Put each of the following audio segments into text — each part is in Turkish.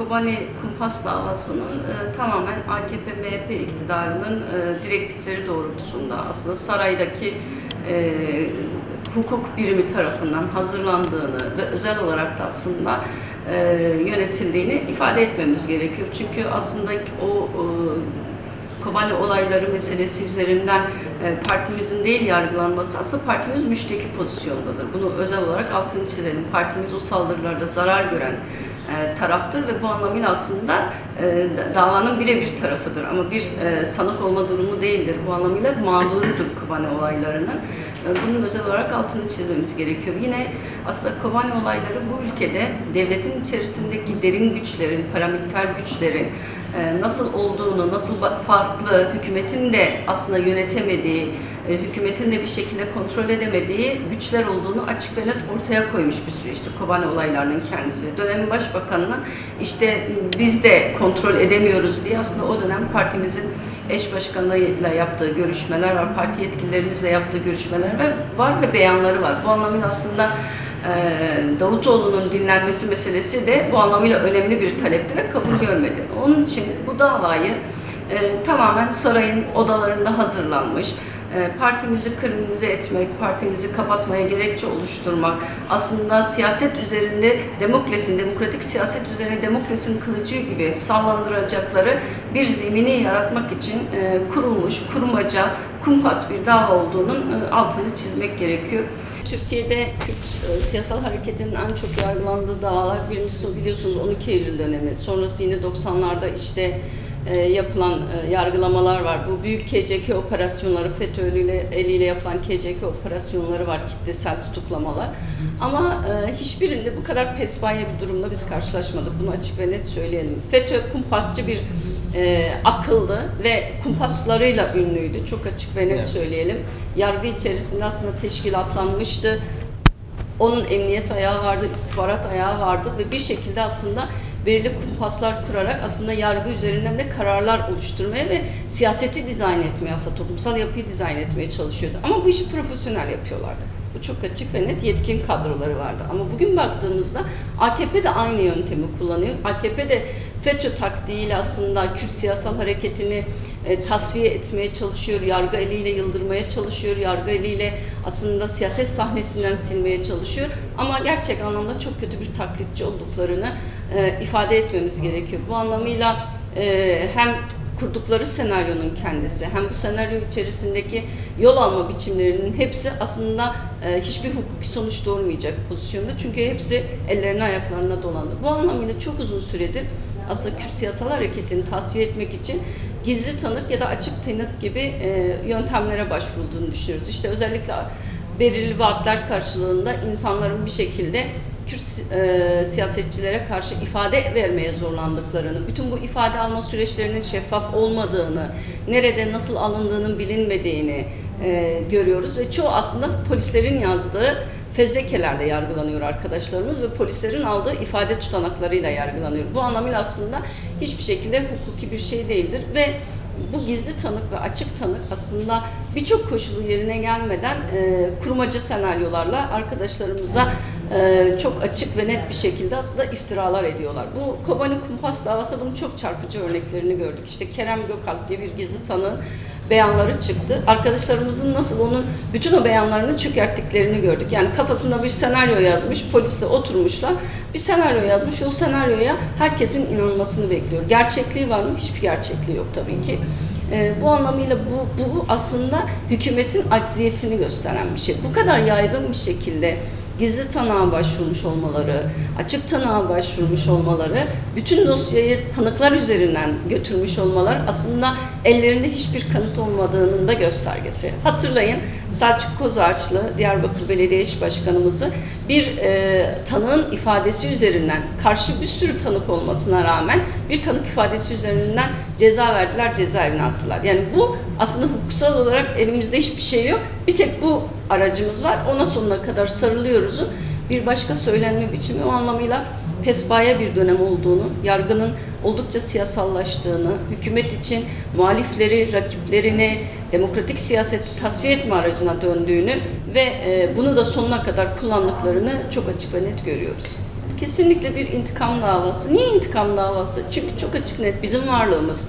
Kobani kumpas davasının e, tamamen AKP-MHP iktidarının e, direktifleri doğrultusunda aslında saraydaki e, hukuk birimi tarafından hazırlandığını ve özel olarak da aslında e, yönetildiğini ifade etmemiz gerekiyor. Çünkü aslında o e, Kobani olayları meselesi üzerinden e, partimizin değil yargılanması aslında partimiz müşteki pozisyondadır. Bunu özel olarak altını çizelim. Partimiz o saldırılarda zarar gören taraftır ve bu anlamıyla aslında e, davanın birebir tarafıdır. Ama bir e, sanık olma durumu değildir. Bu anlamıyla mağdurudur Kobani olaylarının. E, bunun özel olarak altını çizmemiz gerekiyor. Yine aslında Kobani olayları bu ülkede devletin içerisindeki derin güçlerin, paramiliter güçlerin e, nasıl olduğunu, nasıl farklı, hükümetin de aslında yönetemediği, e, hükümetin de bir şekilde kontrol edemediği güçler olduğunu açık ve net ortaya koymuş bir süreçti Kobani olaylarının kendisi. Dönemin başbakanının işte biz de kontrol edemiyoruz diye aslında o dönem partimizin eş başkanıyla yaptığı görüşmeler var, parti yetkililerimizle yaptığı görüşmeler var, var ve beyanları var. Bu anlamıyla aslında e, Davutoğlu'nun dinlenmesi meselesi de bu anlamıyla önemli bir talepti ve kabul görmedi. Onun için bu davayı e, tamamen sarayın odalarında hazırlanmış, e, partimizi kriminalize etmek, partimizi kapatmaya gerekçe oluşturmak, aslında siyaset üzerinde demokrasinin, demokratik siyaset üzerine demokrasinin kılıcı gibi sallandıracakları bir zemini yaratmak için e, kurulmuş, kurmaca, kumpas bir dava olduğunun e, altını çizmek gerekiyor. Türkiye'de Kürt e, siyasal hareketinin en çok yargılandığı davalar birincisi biliyorsunuz 12 Eylül dönemi. Sonrası yine 90'larda işte e, yapılan e, yargılamalar var. Bu büyük KCK operasyonları, FETÖ eliyle, eliyle yapılan KCK operasyonları var, kitlesel tutuklamalar. Ama e, hiçbirinde bu kadar pespaye bir durumla biz karşılaşmadık. Bunu açık ve net söyleyelim. FETÖ kumpasçı bir e, akıldı ve kumpaslarıyla ünlüydü. Çok açık ve net Evet. söyleyelim. Yargı içerisinde aslında teşkilatlanmıştı. Onun emniyet ayağı vardı, istihbarat ayağı vardı ve bir şekilde aslında belirli kumpaslar kurarak aslında yargı üzerinden de kararlar oluşturmaya ve siyaseti dizayn etmeye, aslında toplumsal yapıyı dizayn etmeye çalışıyordu. Ama bu işi profesyonel yapıyorlardı. Bu çok açık ve net yetkin kadroları vardı. Ama bugün baktığımızda AKP de aynı yöntemi kullanıyor. AKP de FETÖ taktiğiyle aslında Kürt siyasal hareketini e, tasfiye etmeye çalışıyor, yargı eliyle yıldırmaya çalışıyor, yargı eliyle aslında siyaset sahnesinden silmeye çalışıyor. Ama gerçek anlamda çok kötü bir taklitçi olduklarını e, ifade etmemiz gerekiyor. Bu anlamıyla e, hem kurdukları senaryonun kendisi hem bu senaryo içerisindeki yol alma biçimlerinin hepsi aslında e, hiçbir hukuki sonuç doğurmayacak pozisyonda. Çünkü hepsi ellerine ayaklarına dolandı. Bu anlamıyla çok uzun süredir aslında Kürt siyasal hareketini tasfiye etmek için gizli tanık ya da açık tanık gibi e, yöntemlere başvurulduğunu düşünüyoruz. İşte özellikle belirli vaatler karşılığında insanların bir şekilde Kürt e, siyasetçilere karşı ifade vermeye zorlandıklarını, bütün bu ifade alma süreçlerinin şeffaf olmadığını, nerede nasıl alındığının bilinmediğini e, görüyoruz ve çoğu aslında polislerin yazdığı fezlekelerle yargılanıyor arkadaşlarımız ve polislerin aldığı ifade tutanaklarıyla yargılanıyor. Bu anlamıyla aslında hiçbir şekilde hukuki bir şey değildir ve bu gizli tanık ve açık tanık aslında birçok koşulu yerine gelmeden e, kurmaca senaryolarla arkadaşlarımıza e, çok açık ve net bir şekilde aslında iftiralar ediyorlar. Bu Kobani Kumpas davası bunun çok çarpıcı örneklerini gördük. İşte Kerem Gökalp diye bir gizli tanığın beyanları çıktı. Arkadaşlarımızın nasıl onun bütün o beyanlarını çökerttiklerini gördük. Yani kafasında bir senaryo yazmış, polisle oturmuşlar. Bir senaryo yazmış, o senaryoya herkesin inanmasını bekliyor. Gerçekliği var mı? Hiçbir gerçekliği yok tabii ki. Ee, bu anlamıyla bu, bu aslında hükümetin acziyetini gösteren bir şey. Bu kadar yaygın bir şekilde gizli tanığa başvurmuş olmaları, açık tanığa başvurmuş olmaları, bütün dosyayı tanıklar üzerinden götürmüş olmalar aslında ellerinde hiçbir kanıt olmadığının da göstergesi. Hatırlayın Selçuk Kozağaçlı, Diyarbakır Belediye İş Başkanımızı bir e, tanığın ifadesi üzerinden, karşı bir sürü tanık olmasına rağmen bir tanık ifadesi üzerinden ceza verdiler, cezaevine attılar. Yani bu aslında hukuksal olarak elimizde hiçbir şey yok. Bir tek bu aracımız var. Ona sonuna kadar sarılıyoruzun bir başka söylenme biçimi o anlamıyla pesbaya bir dönem olduğunu, yargının oldukça siyasallaştığını, hükümet için muhalifleri, rakiplerini, demokratik siyaseti tasfiye etme aracına döndüğünü ve e, bunu da sonuna kadar kullandıklarını çok açık ve net görüyoruz. Kesinlikle bir intikam davası. Niye intikam davası? Çünkü çok açık net bizim varlığımız.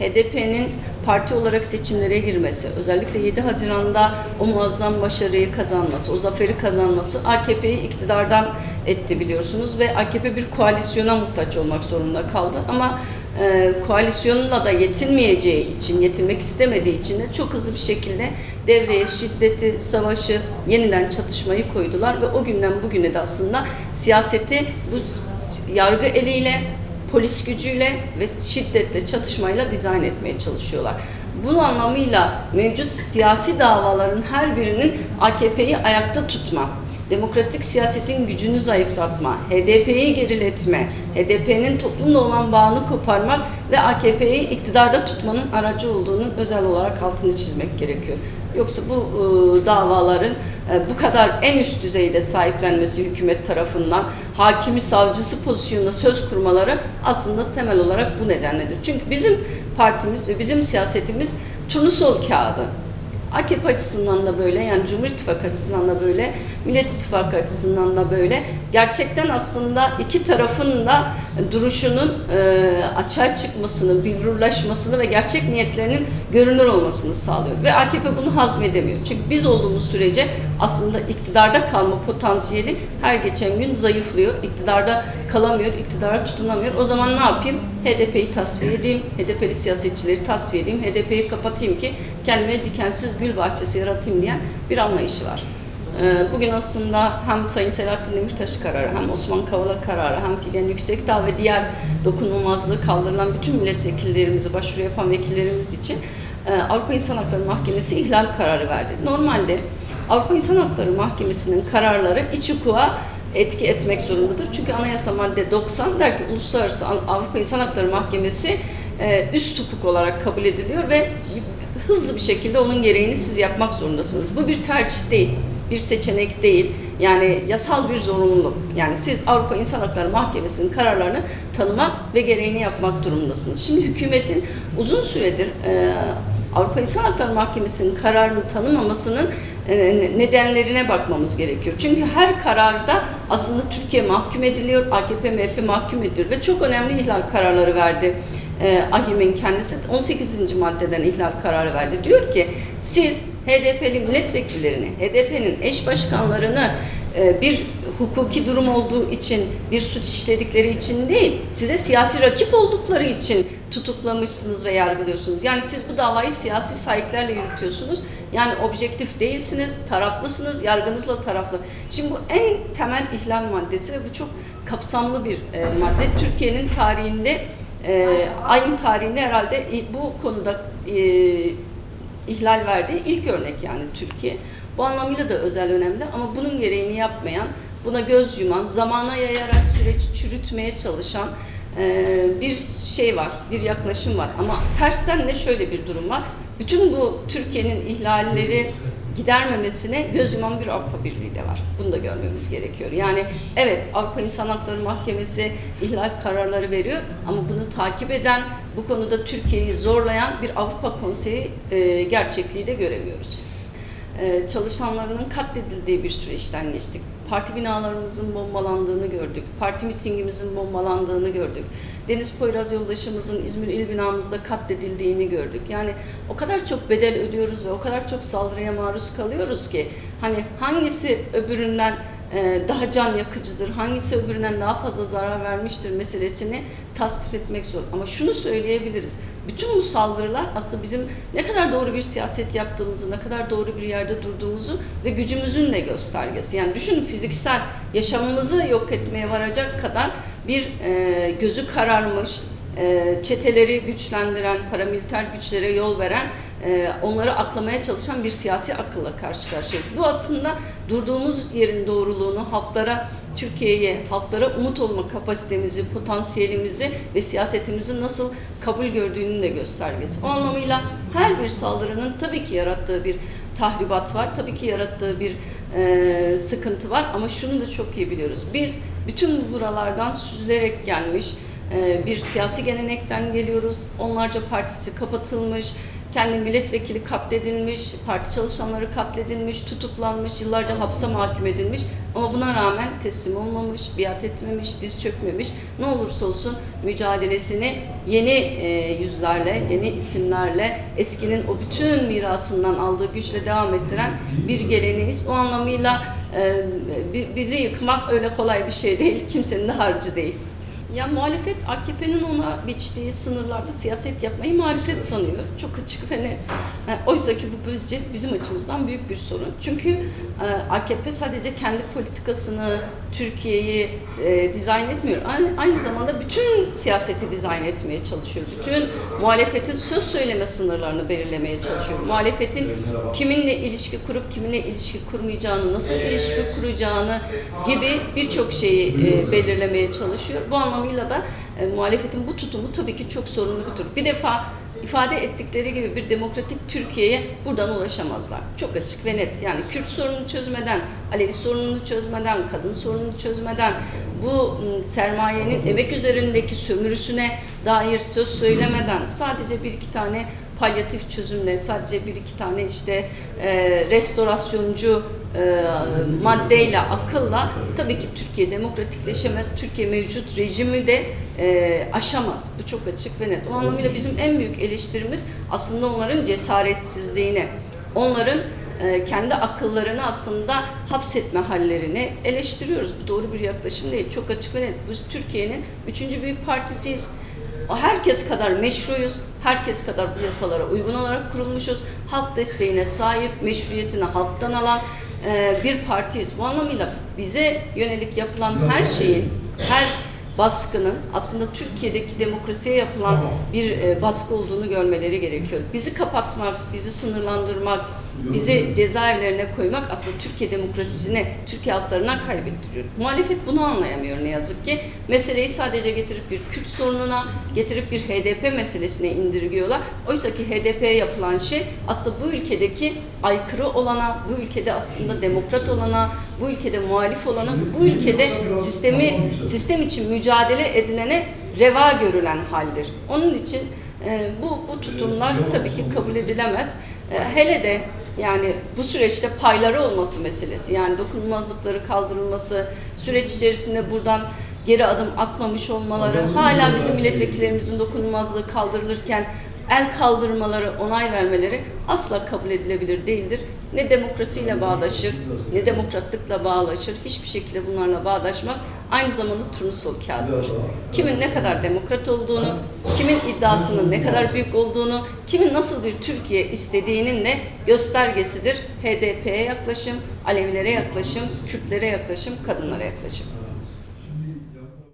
HDP'nin parti olarak seçimlere girmesi, özellikle 7 Haziran'da o muazzam başarıyı kazanması, o zaferi kazanması AKP'yi iktidardan etti biliyorsunuz ve AKP bir koalisyona muhtaç olmak zorunda kaldı. Ama e, koalisyonla da yetinmeyeceği için, yetinmek istemediği için de çok hızlı bir şekilde devreye şiddeti, savaşı, yeniden çatışmayı koydular ve o günden bugüne de aslında siyaseti bu yargı eliyle polis gücüyle ve şiddetle çatışmayla dizayn etmeye çalışıyorlar. Bu anlamıyla mevcut siyasi davaların her birinin AKP'yi ayakta tutma, demokratik siyasetin gücünü zayıflatma, HDP'yi geriletme, HDP'nin toplumla olan bağını koparmak ve AKP'yi iktidarda tutmanın aracı olduğunun özel olarak altını çizmek gerekiyor. Yoksa bu e, davaların e, bu kadar en üst düzeyde sahiplenmesi hükümet tarafından hakimi savcısı pozisyonunda söz kurmaları aslında temel olarak bu nedenledir. Çünkü bizim partimiz ve bizim siyasetimiz turnusol kağıdı. AKP açısından da böyle yani Cumhur İttifakı açısından da böyle, Millet İttifakı açısından da böyle. Gerçekten aslında iki tarafın da duruşunun e, açığa çıkmasını, billurlaşmasını ve gerçek niyetlerinin görünür olmasını sağlıyor. Ve AKP bunu hazmedemiyor. Çünkü biz olduğumuz sürece aslında iktidarda kalma potansiyeli her geçen gün zayıflıyor. İktidarda kalamıyor, iktidara tutunamıyor. O zaman ne yapayım? HDP'yi tasfiye edeyim, HDP'li siyasetçileri tasfiye edeyim, HDP'yi kapatayım ki kendime dikensiz gül bahçesi yaratayım diyen bir anlayışı var. Ee, Bugün aslında hem Sayın Selahattin Demirtaş kararı, hem Osman Kavala kararı, hem Figen Yüksekdağ ve diğer dokunulmazlığı kaldırılan bütün milletvekillerimizi, başvuru yapan vekillerimiz için e, Avrupa İnsan Hakları Mahkemesi ihlal kararı verdi. Normalde Avrupa İnsan Hakları Mahkemesi'nin kararları iç hukuka etki etmek zorundadır. Çünkü anayasa madde 90 der ki Uluslararası Avrupa İnsan Hakları Mahkemesi e, üst hukuk olarak kabul ediliyor ve hızlı bir şekilde onun gereğini siz yapmak zorundasınız. Bu bir tercih değil, bir seçenek değil. Yani yasal bir zorunluluk. Yani siz Avrupa İnsan Hakları Mahkemesi'nin kararlarını tanımak ve gereğini yapmak durumundasınız. Şimdi hükümetin uzun süredir e, Avrupa İnsan Hakları Mahkemesi'nin kararını tanımamasının e, nedenlerine bakmamız gerekiyor. Çünkü her kararda aslında Türkiye mahkum ediliyor, AKP, MHP mahkum ediliyor ve çok önemli ihlal kararları verdi. E, AHİM'in kendisi 18. maddeden ihlal kararı verdi. Diyor ki siz HDP'li milletvekillerini, HDP'nin eş başkanlarını e, bir hukuki durum olduğu için, bir suç işledikleri için değil, size siyasi rakip oldukları için tutuklamışsınız ve yargılıyorsunuz. Yani siz bu davayı siyasi sahiplerle yürütüyorsunuz. Yani objektif değilsiniz, taraflısınız, yargınızla taraflı. Şimdi bu en temel ihlal maddesi ve bu çok kapsamlı bir e, madde. Türkiye'nin tarihinde, e, ayın tarihinde herhalde bu konuda e, ihlal verdiği ilk örnek yani Türkiye. Bu anlamıyla da özel önemli ama bunun gereğini yapmayan, buna göz yuman, zamana yayarak süreci çürütmeye çalışan e, bir şey var, bir yaklaşım var. Ama tersten de şöyle bir durum var. Bütün bu Türkiye'nin ihlalleri gidermemesine göz yuman bir Avrupa Birliği de var. Bunu da görmemiz gerekiyor. Yani evet Avrupa İnsan Hakları Mahkemesi ihlal kararları veriyor ama bunu takip eden, bu konuda Türkiye'yi zorlayan bir Avrupa Konseyi e, gerçekliği de göremiyoruz. E, çalışanlarının katledildiği bir süreçten geçtik. Parti binalarımızın bombalandığını gördük. Parti mitingimizin bombalandığını gördük. Deniz Poyraz yoldaşımızın İzmir il binamızda katledildiğini gördük. Yani o kadar çok bedel ödüyoruz ve o kadar çok saldırıya maruz kalıyoruz ki hani hangisi öbüründen daha can yakıcıdır, hangisi öbüründen daha fazla zarar vermiştir meselesini tasnif etmek zor. Ama şunu söyleyebiliriz. Bütün bu saldırılar aslında bizim ne kadar doğru bir siyaset yaptığımızı, ne kadar doğru bir yerde durduğumuzu ve gücümüzün de göstergesi. Yani düşünün fiziksel yaşamımızı yok etmeye varacak kadar bir e, gözü kararmış, e, çeteleri güçlendiren, paramiliter güçlere yol veren, e, onları aklamaya çalışan bir siyasi akılla karşı karşıyayız. Bu aslında durduğumuz yerin doğruluğunu halklara, Türkiye'ye, halklara umut olma kapasitemizi, potansiyelimizi ve siyasetimizi nasıl kabul gördüğünün de göstergesi. O anlamıyla her bir saldırının tabii ki yarattığı bir tahribat var, tabii ki yarattığı bir e, sıkıntı var ama şunu da çok iyi biliyoruz. Biz bütün buralardan süzülerek gelmiş, e, bir siyasi gelenekten geliyoruz. Onlarca partisi kapatılmış. kendi milletvekili katledilmiş, parti çalışanları katledilmiş, tutuklanmış, yıllarca hapse mahkum edilmiş. Ama buna rağmen teslim olmamış, biat etmemiş, diz çökmemiş. Ne olursa olsun mücadelesini yeni e, yüzlerle, yeni isimlerle, eskinin o bütün mirasından aldığı güçle devam ettiren bir geleneğiz. O anlamıyla e, bi- bizi yıkmak öyle kolay bir şey değil, kimsenin de harcı değil. Ya muhalefet AKP'nin ona biçtiği sınırlarda siyaset yapmayı muhalefet sanıyor. Çok açık ve. E, Oysa ki bu bizce bizim açımızdan büyük bir sorun. Çünkü e, AKP sadece kendi politikasını, Türkiye'yi e, dizayn etmiyor. Aynı, aynı zamanda bütün siyaseti dizayn etmeye çalışıyor. Bütün muhalefetin söz söyleme sınırlarını belirlemeye çalışıyor. Muhalefetin kiminle ilişki kurup kiminle ilişki kurmayacağını, nasıl ilişki kuracağını gibi birçok şeyi e, belirlemeye çalışıyor. Bu anlamıyla da e, muhalefetin bu tutumu tabii ki çok sorumludur. Bir defa ifade ettikleri gibi bir demokratik Türkiye'ye buradan ulaşamazlar. Çok açık ve net. Yani Kürt sorununu çözmeden, Alevi sorununu çözmeden, kadın sorununu çözmeden, bu m, sermayenin emek üzerindeki sömürüsüne dair söz söylemeden sadece bir iki tane palyatif çözümle, sadece bir iki tane işte e, restorasyoncu e, maddeyle, akılla tabii ki Türkiye demokratikleşemez. Türkiye mevcut rejimi de e, aşamaz. Bu çok açık ve net. O anlamıyla bizim en büyük eleştirimiz aslında onların cesaretsizliğine, onların e, kendi akıllarını aslında hapsetme hallerini eleştiriyoruz. Bu doğru bir yaklaşım değil. Çok açık ve net. Biz Türkiye'nin üçüncü büyük partisiyiz. Herkes kadar meşruyuz, herkes kadar bu yasalara uygun olarak kurulmuşuz. Halk desteğine sahip, meşruiyetini halktan alan e, bir partiyiz. Bu anlamıyla bize yönelik yapılan her şeyin, her baskının aslında Türkiye'deki demokrasiye yapılan bir e, baskı olduğunu görmeleri gerekiyor. Bizi kapatmak, bizi sınırlandırmak, bizi cezaevlerine koymak aslında Türkiye demokrasisine, Türkiye halklarına kaybettiriyor. Muhalefet bunu anlayamıyor ne yazık ki. Meseleyi sadece getirip bir Kürt sorununa, getirip bir HDP meselesine indirgiyorlar. Oysa ki HDP'ye yapılan şey aslında bu ülkedeki aykırı olana, bu ülkede aslında demokrat olana, bu ülkede muhalif olana, bu ülkede sistemi sistem için mücadele edilene reva görülen haldir. Onun için e, bu, bu tutumlar tabii ki kabul edilemez. E, hele de yani bu süreçte payları olması meselesi yani dokunulmazlıkları kaldırılması, süreç içerisinde buradan geri adım atmamış olmaları, hala bizim milletvekillerimizin dokunulmazlığı kaldırılırken el kaldırmaları, onay vermeleri asla kabul edilebilir değildir. Ne demokrasiyle bağdaşır, ne demokratlıkla bağdaşır, hiçbir şekilde bunlarla bağdaşmaz. Aynı zamanda turnusol kağıdıdır. Kimin ne kadar demokrat olduğunu, kimin iddiasının ne kadar büyük olduğunu, kimin nasıl bir Türkiye istediğinin de göstergesidir. HDP'ye yaklaşım, Alevilere yaklaşım, Kürtlere yaklaşım, kadınlara yaklaşım.